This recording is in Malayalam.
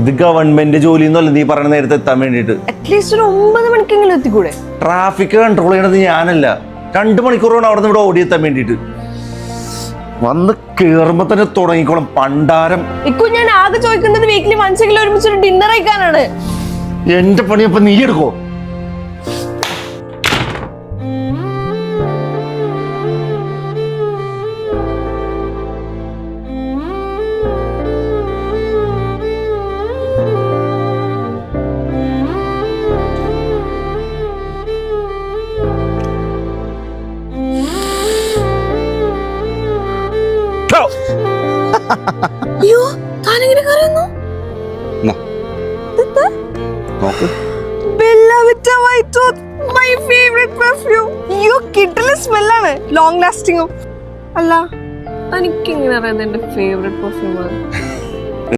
ഇത് ഗവൺമെന്റ് ജോലി എന്നല്ല നീ പറഞ്ഞ നേരത്തെ എത്താൻ വേണ്ടിയിട്ട്. അറ്റ്ലീസ്റ്റ് ഒരു ഒമ്പത് മണിക്കെങ്കിലും എത്തിക്കൂടെ? ട്രാഫിക് കൺട്രോൾ ചെയ്യണത് ഞാനല്ല. രണ്ട് മണിക്കൂറാണ് അവിടെ നിന്ന് ഇവിടെ എത്താൻ വേണ്ടിയിട്ട്. വന്ന് കേറുമ്പോ തന്നെ തുടങ്ങിക്കോളും. പണ്ടാരം. ഇക്കു ഞാൻ ആകെ ചോദിക്കുന്നത് വീക്കിലി വൺസെങ്കിലും ഒരുമിച്ച് ഒരു ഡിന്നർ കഴിക്കാനാണ്. എന്റെ പണിയപ്പൊ നീ എടുക്കോ? അയ്യോ താനെങ്ങനെ കറിയുന്നു നോക്ക്. ബെല്ല വിറ്റ മൈ ഫേവറേറ്റ് പെർഫ്യൂം അയ്യോ കിട്ടല സ്മെല്ലാണ്. ലോങ് ലാസ്റ്റിംഗും അല്ല തനിക്ക് അറിയാതെ അറിയാം എന്റെ ഫേവറേറ്റ് പെർഫ്യൂം ആണ്.